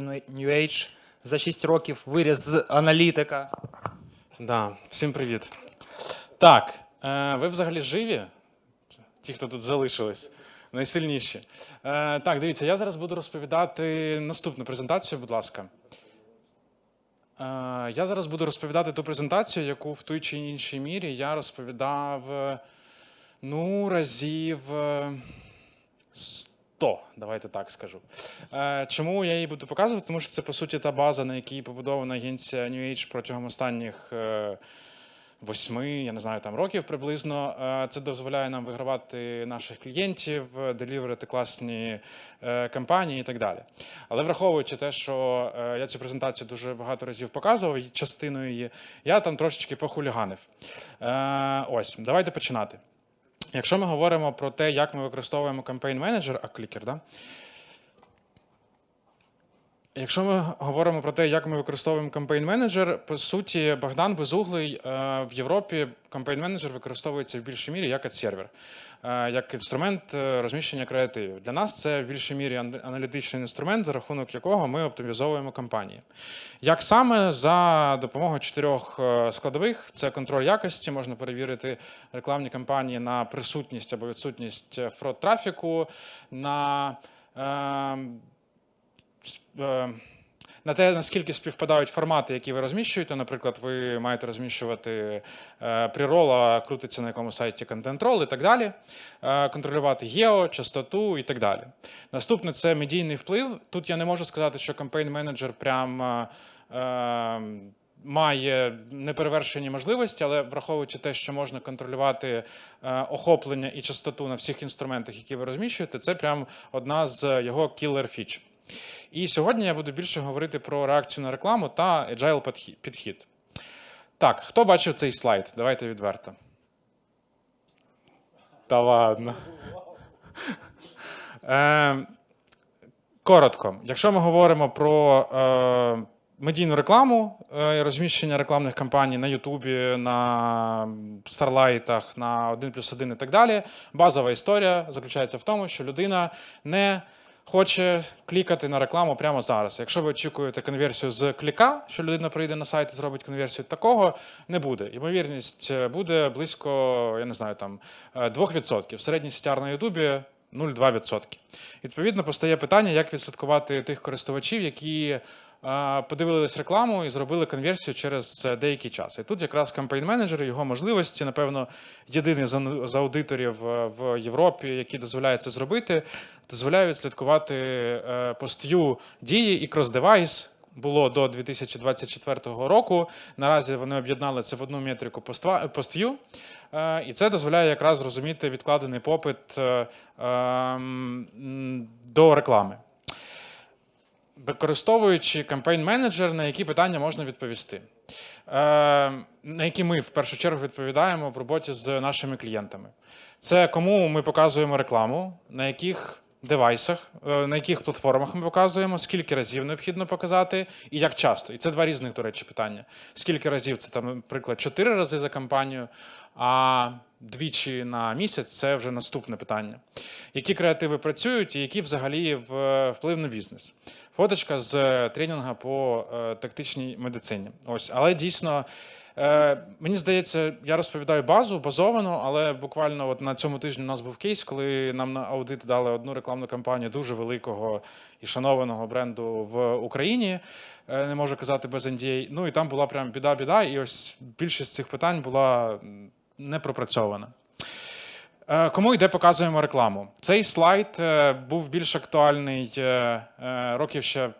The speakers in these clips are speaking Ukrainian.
функції New Age. За 6 років виріс з аналітика. Да, Всім привіт. Так, е, ви взагалі живі? Ті, хто тут залишились, найсильніші. Е, так, дивіться, я зараз буду розповідати наступну презентацію, будь ласка. Е, я зараз буду розповідати ту презентацію, яку в той чи іншій мірі я розповідав ну, разів. 100 то, давайте так скажу. Е, чому я її буду показувати? Тому що це, по суті, та база, на якій побудована агенція New Age протягом останніх е, восьми, я не знаю, там років приблизно. Е, це дозволяє нам вигравати наших клієнтів, деліверити класні кампанії і так далі. Але враховуючи те, що я цю презентацію дуже багато разів показував, і частиною її я там трошечки похуліганив. Ось, давайте починати. Якщо ми говоримо про те, як ми використовуємо кампейн менеджер, а клікер, да? Якщо ми говоримо про те, як ми використовуємо кампейн менеджер, по суті, Богдан Безуглий е, в Європі кампейн менеджер використовується в більшій мірі як адсервер, е, як інструмент е, розміщення креативів. Для нас це в більшій мірі аналітичний інструмент, за рахунок якого ми оптимізовуємо кампанії. Як саме за допомогою чотирьох е, складових: це контроль якості, можна перевірити рекламні кампанії на присутність або відсутність фрод трафіку, на е, е, на те, наскільки співпадають формати, які ви розміщуєте. Наприклад, ви маєте розміщувати е, прирол, а крутиться на якому сайті контент-рол і так далі. Е, контролювати гео, частоту і так далі. Наступне це медійний вплив. Тут я не можу сказати, що кампейн менеджер прям. е, е, Має неперевершені можливості, але враховуючи те, що можна контролювати е, охоплення і частоту на всіх інструментах, які ви розміщуєте, це прям одна з його кілер фіч. І сьогодні я буду більше говорити про реакцію на рекламу та agile підхід. Так, хто бачив цей слайд? Давайте відверто. Та ладно. Е, коротко, якщо ми говоримо про е, медійну рекламу, е, розміщення рекламних кампаній на Ютубі, на Старлайтах, на 1 плюс 1 і так далі, базова історія заключається в тому, що людина не хоче клікати на рекламу прямо зараз. Якщо ви очікуєте конверсію з кліка, що людина прийде на сайт і зробить конверсію, такого не буде. Ймовірність е, буде близько, я не знаю, там е, 2%. Середній CTR на Ютубі 0,2%. Відповідно, постає питання, як відслідкувати тих користувачів, які подивились рекламу і зробили конверсію через е, деякий час. І тут якраз кампейн менеджер, його можливості, напевно, єдиний з аудиторів е, в Європі, які дозволяють це зробити, дозволяє відслідкувати е, пост-view дії і крос-девайс. Було до 2024 року. Наразі вони об'єднали це в одну метрику. Е, І це дозволяє якраз зрозуміти відкладений попит ем, до реклами. Використовуючи кампейн менеджер, на які питання можна відповісти, Е, на які ми в першу чергу відповідаємо в роботі з нашими клієнтами. Це кому ми показуємо рекламу, на яких девайсах, е, на яких платформах ми показуємо, скільки разів необхідно показати і як часто. І це два різних, до речі, питання. Скільки разів це там, наприклад, чотири рази за кампанію, а двічі на місяць це вже наступне питання. Які креативи працюють і які взагалі вплив на бізнес? Фоточка з тренінгу по е, тактичній медицині. Ось, але дійсно. Е, мені здається, я розповідаю базу, базовану, але буквально от на цьому тижні у нас був кейс, коли нам на аудит дали одну рекламну кампанію дуже великого і шанованого бренду в Україні. Е, не можу казати без NDA. Ну і там була прям біда-біда, і ось більшість цих питань була не пропрацьована. Е, Кому і де показуємо рекламу? Цей слайд е, був більш актуальний е, років ще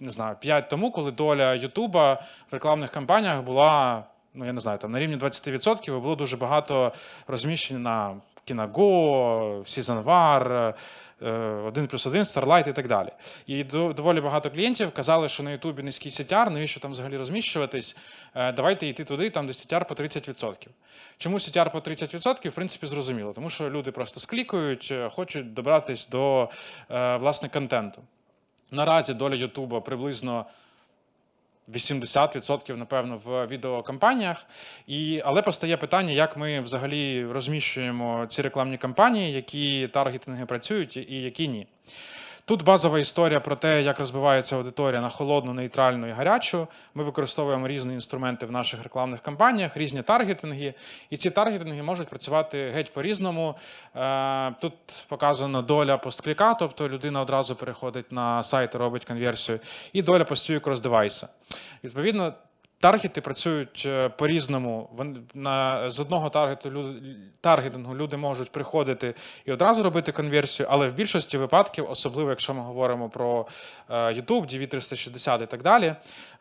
не знаю, 5 тому, коли доля Ютуба в рекламних кампаніях була, ну я не знаю, там на рівні 20%, було дуже багато розміщень на Кінаго, Сізанвар, 1 плюс 1, Starlight і так далі. І доволі багато клієнтів казали, що на Ютубі низький CTR, навіщо там взагалі розміщуватись? Е, Давайте йти туди, там де CTR по 30%. Чому CTR по 30%, в принципі, зрозуміло, тому що люди просто склікають, е, хочуть добратись до е, власне контенту. Наразі доля Ютуба приблизно 80%, напевно, в відеокампаніях. І, але постає питання, як ми взагалі розміщуємо ці рекламні кампанії, які таргетинги працюють і які ні. Тут базова історія про те, як розбивається аудиторія на холодну, нейтральну і гарячу. Ми використовуємо різні інструменти в наших рекламних кампаніях, різні таргетинги, і ці таргетинги можуть працювати геть по-різному. Е, Тут показана доля посткліка, тобто людина одразу переходить на сайт і робить конверсію, і доля постію крос-девайса. Відповідно, Таргети працюють е, по-різному. На, з одного таргету таргетингу люди можуть приходити і одразу робити конверсію, але в більшості випадків, особливо якщо ми говоримо про е, YouTube, DV360 і так далі,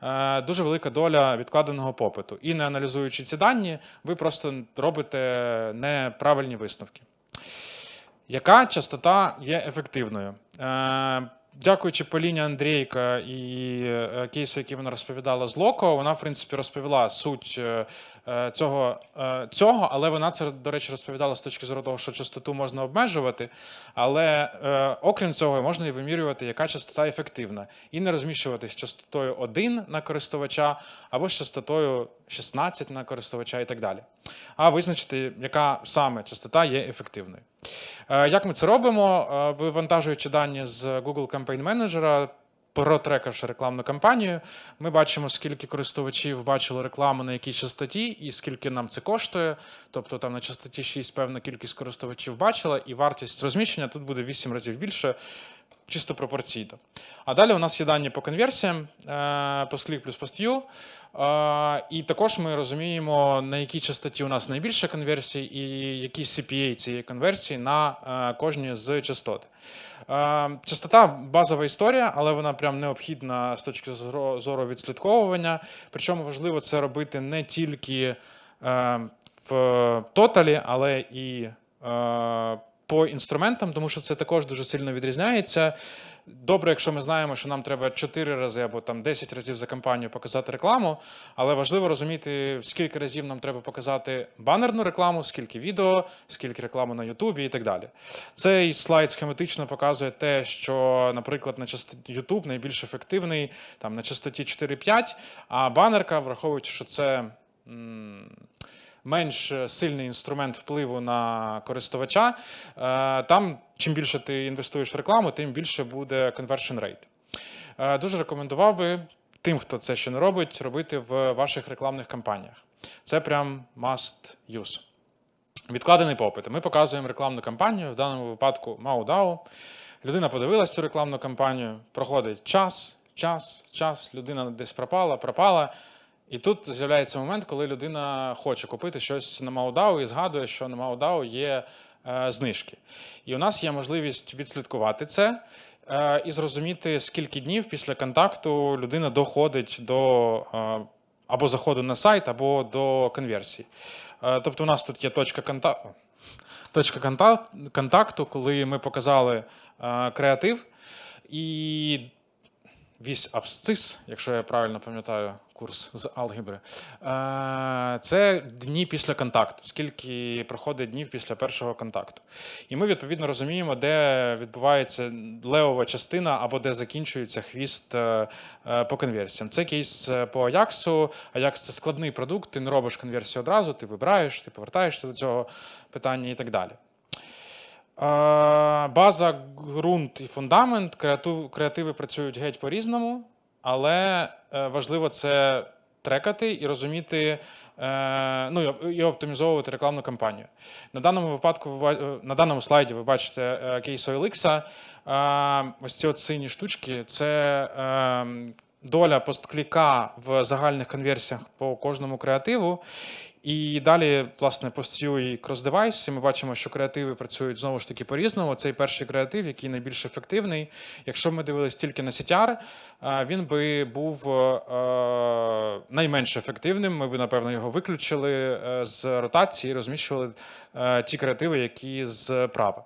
е, дуже велика доля відкладеного попиту. І не аналізуючи ці дані, ви просто робите неправильні висновки. Яка частота є ефективною? Дякуючи Поліні Андрійка і е, кейсу, який вона розповідала з Локо, вона, в принципі, розповіла суть е, е, цього, цього, але вона це, до речі, розповідала з точки зору того, що частоту можна обмежувати. Але окрім цього, можна і вимірювати, яка частота ефективна, і не розміщуватись з частотою 1 на користувача або з частотою 16 на користувача і так далі. А визначити, яка саме частота є ефективною. Е, Як ми це робимо? Е, Вивантажуючи дані з Google Campaign Manager, протрекавши рекламну кампанію, ми бачимо, скільки користувачів бачили рекламу на якій частоті, і скільки нам це коштує. Тобто там на частоті 6 певна кількість користувачів бачила, і вартість розміщення тут буде 8 разів більше, чисто пропорційно. А далі у нас є дані по конверсіям, е, PostClick плюс PostView. Е, І також ми розуміємо, на якій частоті у нас найбільше конверсій і який CPA цієї конверсії на е, кожній з частот. Частота базова історія, але вона прям необхідна з точки зору відслідковування. Причому важливо це робити не тільки в тоталі, але і по інструментам, тому що це також дуже сильно відрізняється. Добре, якщо ми знаємо, що нам треба 4 рази або там 10 разів за кампанію показати рекламу, але важливо розуміти, скільки разів нам треба показати банерну рекламу, скільки відео, скільки рекламу на Ютубі і так далі. Цей слайд схематично показує те, що, наприклад, на частоті YouTube найбільш ефективний там на частоті 4-5, а банерка, враховуючи, що це. Менш сильний інструмент впливу на користувача. Е, Там, чим більше ти інвестуєш в рекламу, тим більше буде conversion rate. Е, Дуже рекомендував би тим, хто це ще не робить, робити в ваших рекламних кампаніях. Це прям must use. Відкладений попит. Ми показуємо рекламну кампанію, в даному випадку MauDAO. Людина подивилась цю рекламну кампанію, проходить час, час, час, людина десь пропала, пропала. І тут з'являється момент, коли людина хоче купити щось на MauDAO і згадує, що на MauDAO є е, знижки. І у нас є можливість відслідкувати це е, і зрозуміти, скільки днів після контакту людина доходить до е, або заходу на сайт, або до конверсії. Е, тобто, у нас тут є точка контакту. Точка контакту, коли ми показали е, креатив, і вісь абсцис, якщо я правильно пам'ятаю курс з алгебри, е, це дні після контакту, скільки проходить днів після першого контакту. І ми відповідно розуміємо, де відбувається левова частина або де закінчується хвіст е, е, по конверсіям. Це кейс по Аяксу. Аякс це складний продукт, ти не робиш конверсію одразу, ти вибираєш, ти повертаєшся до цього питання і так далі. База, ґрунт і фундамент. Креатив, креативи працюють геть по-різному, але е, важливо це трекати і розуміти, е, ну і- оптимізовувати рекламну кампанію. На даному випадку, е, на даному слайді ви бачите кейс OLX. Ось ці от сині штучки це доля посткліка в загальних конверсіях по кожному креативу. І далі, власне, постю і крос-девайс. І Ми бачимо, що креативи працюють знову ж таки по-різному. Цей перший креатив, який найбільш ефективний. Якщо ми дивились тільки на CTR, він би був е, найменш ефективним. Ми б, напевно, його виключили е, з ротації, розміщували е, ті креативи, які зправа.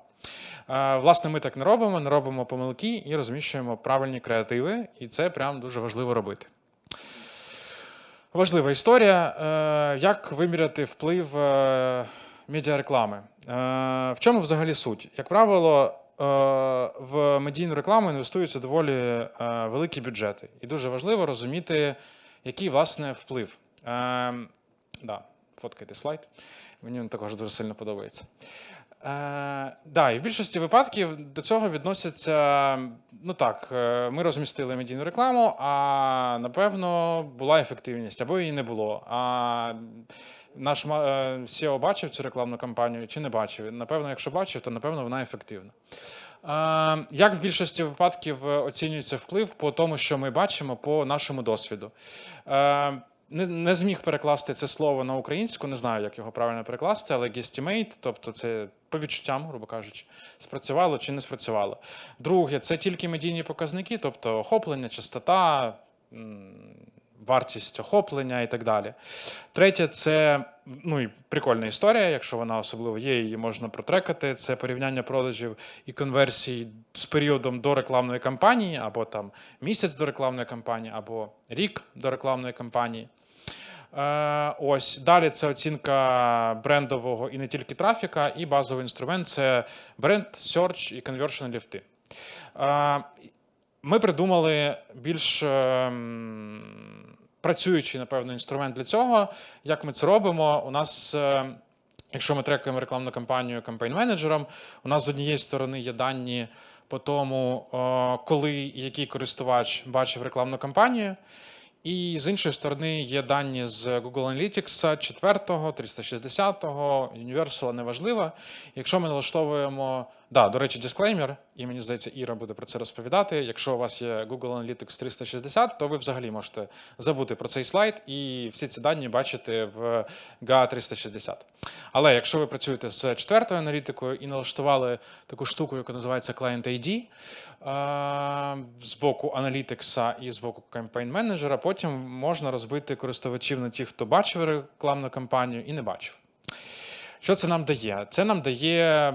Власне, ми так не робимо, не робимо помилки і розміщуємо правильні креативи, і це прям дуже важливо робити. Важлива історія. Е, Як виміряти вплив е, медіареклами? Е, В чому взагалі суть? Як правило, в медійну рекламу інвестуються доволі великі бюджети. І дуже важливо розуміти, який власне вплив. Е, Да, фоткайте слайд. Мені він також дуже сильно подобається. Е, да, і в більшості випадків до цього відносяться. Ну так, е, ми розмістили медійну рекламу, а напевно була ефективність, або її не було. А наш ма- е, SEO бачив цю рекламну кампанію чи не бачив? Напевно, якщо бачив, то напевно вона ефективна. Е, Як в більшості випадків оцінюється вплив по тому, що ми бачимо по нашому досвіду? Не, не зміг перекласти це слово на українську, не знаю, як його правильно перекласти, але guesstimate, тобто це по відчуттям, грубо кажучи, спрацювало чи не спрацювало. Друге, це тільки медійні показники, тобто охоплення, частота, вартість охоплення і так далі. Третє, це ну і прикольна історія, якщо вона особливо є, її можна протрекати. Це порівняння продажів і конверсій з періодом до рекламної кампанії, або там місяць до рекламної кампанії, або рік до рекламної кампанії. Е, ось далі це оцінка брендового і не тільки трафіка, і базовий інструмент це бренд, search і conversion ліфти. Е, ми придумали більш ем, працюючий, напевно, інструмент для цього. Як ми це робимо? У нас, е, якщо ми трекаємо рекламну кампанію кампейн-менеджером, у нас з однієї сторони є дані по тому, коли і який користувач бачив рекламну кампанію. І з іншої сторони є дані з Google Analytics 4, 360, Universal, неважливо. Якщо ми налаштовуємо, да, до речі, дисклеймер, і мені здається, Іра буде про це розповідати. Якщо у вас є Google Analytics 360, то ви взагалі можете забути про цей слайд і всі ці дані бачити в GA 360. Але якщо ви працюєте з четвертою аналітикою і налаштували таку штуку, яка називається Client ID, е, з боку Analytics і з боку Campaign Manager, потім можна розбити користувачів на ті, хто бачив рекламну кампанію і не бачив. Що це нам дає? Це нам дає,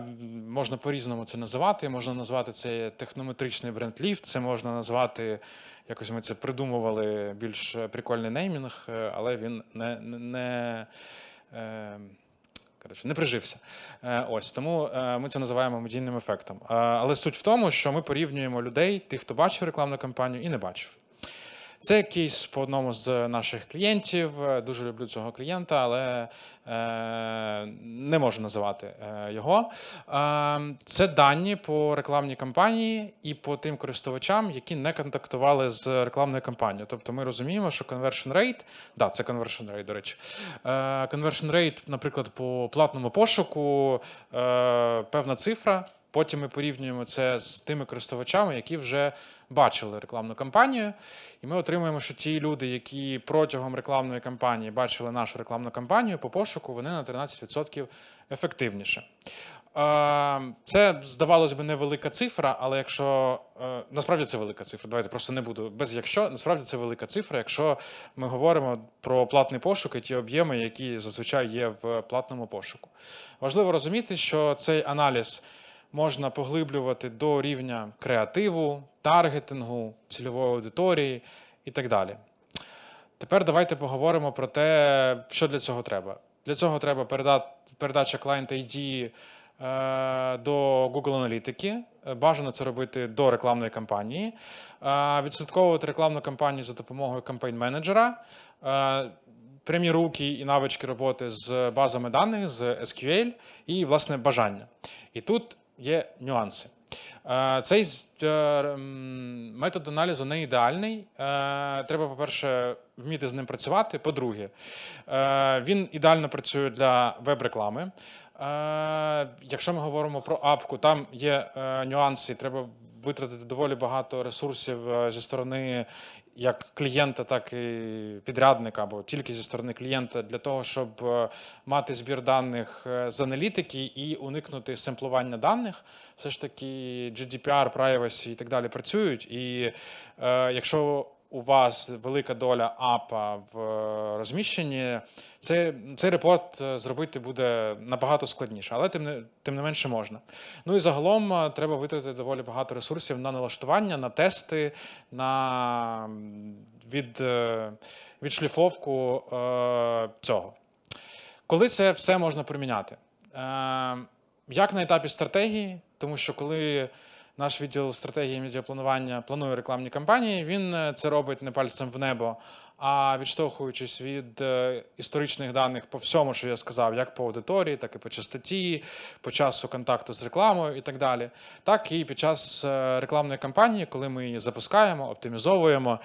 можна по-різному це називати. Можна назвати це технометричний бренд-ліфт, це можна назвати, якось ми це придумували більш прикольний неймінг, е, але він не, не, не, е, коротше, не прижився. Е, Ось тому ми це називаємо медійним ефектом. Але суть в тому, що ми порівнюємо людей, тих, хто бачив рекламну кампанію і не бачив. Це кейс по одному з наших клієнтів. Е, Дуже люблю цього клієнта, але е, не можу називати е, його. Це дані по рекламній кампанії і по тим користувачам, які не контактували з рекламною кампанією. Тобто ми розуміємо, що conversion rate, да, це conversion rate, до речі. Conversion rate, наприклад, по платному пошуку певна цифра. Потім ми порівнюємо це з тими користувачами, які вже бачили рекламну кампанію. І ми отримуємо, що ті люди, які протягом рекламної кампанії бачили нашу рекламну кампанію по пошуку, вони на 13% ефективніше. Е, Це здавалось би невелика цифра, але якщо е, насправді це велика цифра, давайте просто не буду без якщо насправді це велика цифра, якщо ми говоримо про платний пошук і ті об'єми, які зазвичай є в платному пошуку. Важливо розуміти, що цей аналіз можна поглиблювати до рівня креативу, таргетингу, цільової аудиторії і так далі. Тепер давайте поговоримо про те, що для цього треба. Для цього треба передача Client ID е, до Google Аналітики. Бажано це робити до рекламної кампанії. Е, Відслідковувати рекламну кампанію за допомогою кампейн-менеджера. Е, Прямі руки і навички роботи з базами даних, з SQL і, власне, бажання. І тут є нюанси. Е, Цей е, метод аналізу не ідеальний. Е, Треба, по-перше, вміти з ним працювати. По-друге, він ідеально працює для веб-реклами. Якщо ми говоримо про апку, там є нюанси. Треба витратити доволі багато ресурсів зі сторони як клієнта, так і підрядника, або тільки зі сторони клієнта, для того, щоб е, мати збір даних е, з аналітики і уникнути семплування даних. Все ж таки GDPR, privacy і так далі працюють. І е, якщо у вас велика доля апа в е, розміщенні, це, цей репорт е, зробити буде набагато складніше, але тим не, тим не менше можна. Ну і загалом е, треба витратити доволі багато ресурсів на налаштування, на тести, на від, відшліфовку е, цього. Коли це все можна приміняти? Е, як на етапі стратегії, тому що коли наш відділ стратегії медіапланування планує рекламні кампанії, він е, це робить не пальцем в небо, А відштовхуючись від е, історичних даних по всьому, що я сказав, як по аудиторії, так і по частоті, по часу контакту з рекламою і так далі, так і під час е, рекламної кампанії, коли ми її запускаємо, оптимізовуємо,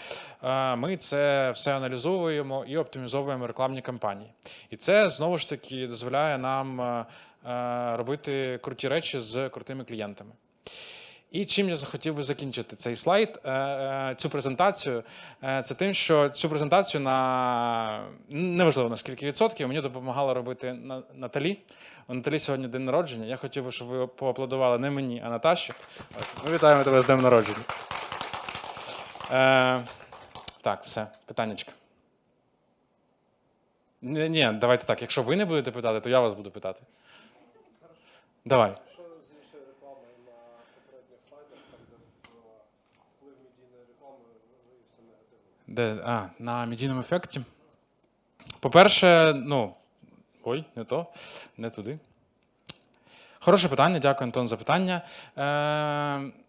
ми це все аналізуємо і оптимізовуємо рекламні кампанії. І це знову ж таки дозволяє нам робити круті речі з крутими клієнтами. І чим я захотів би закінчити цей слайд, е, е, цю презентацію, е, це тим, що цю презентацію на неважливо на скільки відсотків мені допомагала робити Наталі. У Наталі сьогодні день народження. Я хотів би, щоб ви поаплодували не мені, а Наташі. Ми вітаємо тебе з днем народження. Так, все, питаннячка. Ні, давайте так. Якщо ви не будете питати, то я вас буду питати. Давай. Що з іншою рекламою на попередніх слайдах, там де була вплив медійної реклами виявився негативним? Де, а, на медійному ефекті. По-перше, ну. Ой, не то, не туди. Хороше питання, дякую, Антон, за питання. Е,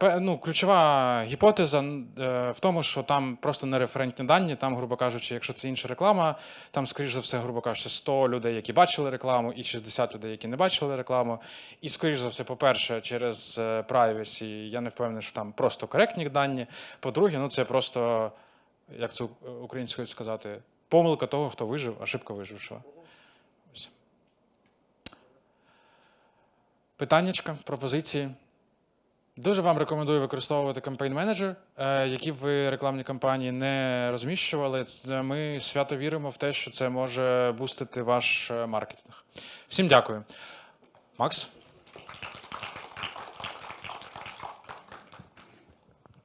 ну, ключова гіпотеза е, в тому, що там просто не референтні дані. Там, грубо кажучи, якщо це інша реклама, там, скоріш за все, грубо кажучи, 100 людей, які бачили рекламу, і 60 людей, які не бачили рекламу. І, скоріш за все, по-перше, через е, privacy я не впевнений, що там просто коректні дані. По-друге, ну це просто, як це українською сказати, помилка того, хто вижив, ошибка вижившого. Питаннячка, пропозиції. Дуже вам рекомендую використовувати кампейн менеджер, які ви рекламні кампанії не розміщували. Ми свято віримо в те, що це може бустити ваш е, маркетинг. Всім дякую. Макс?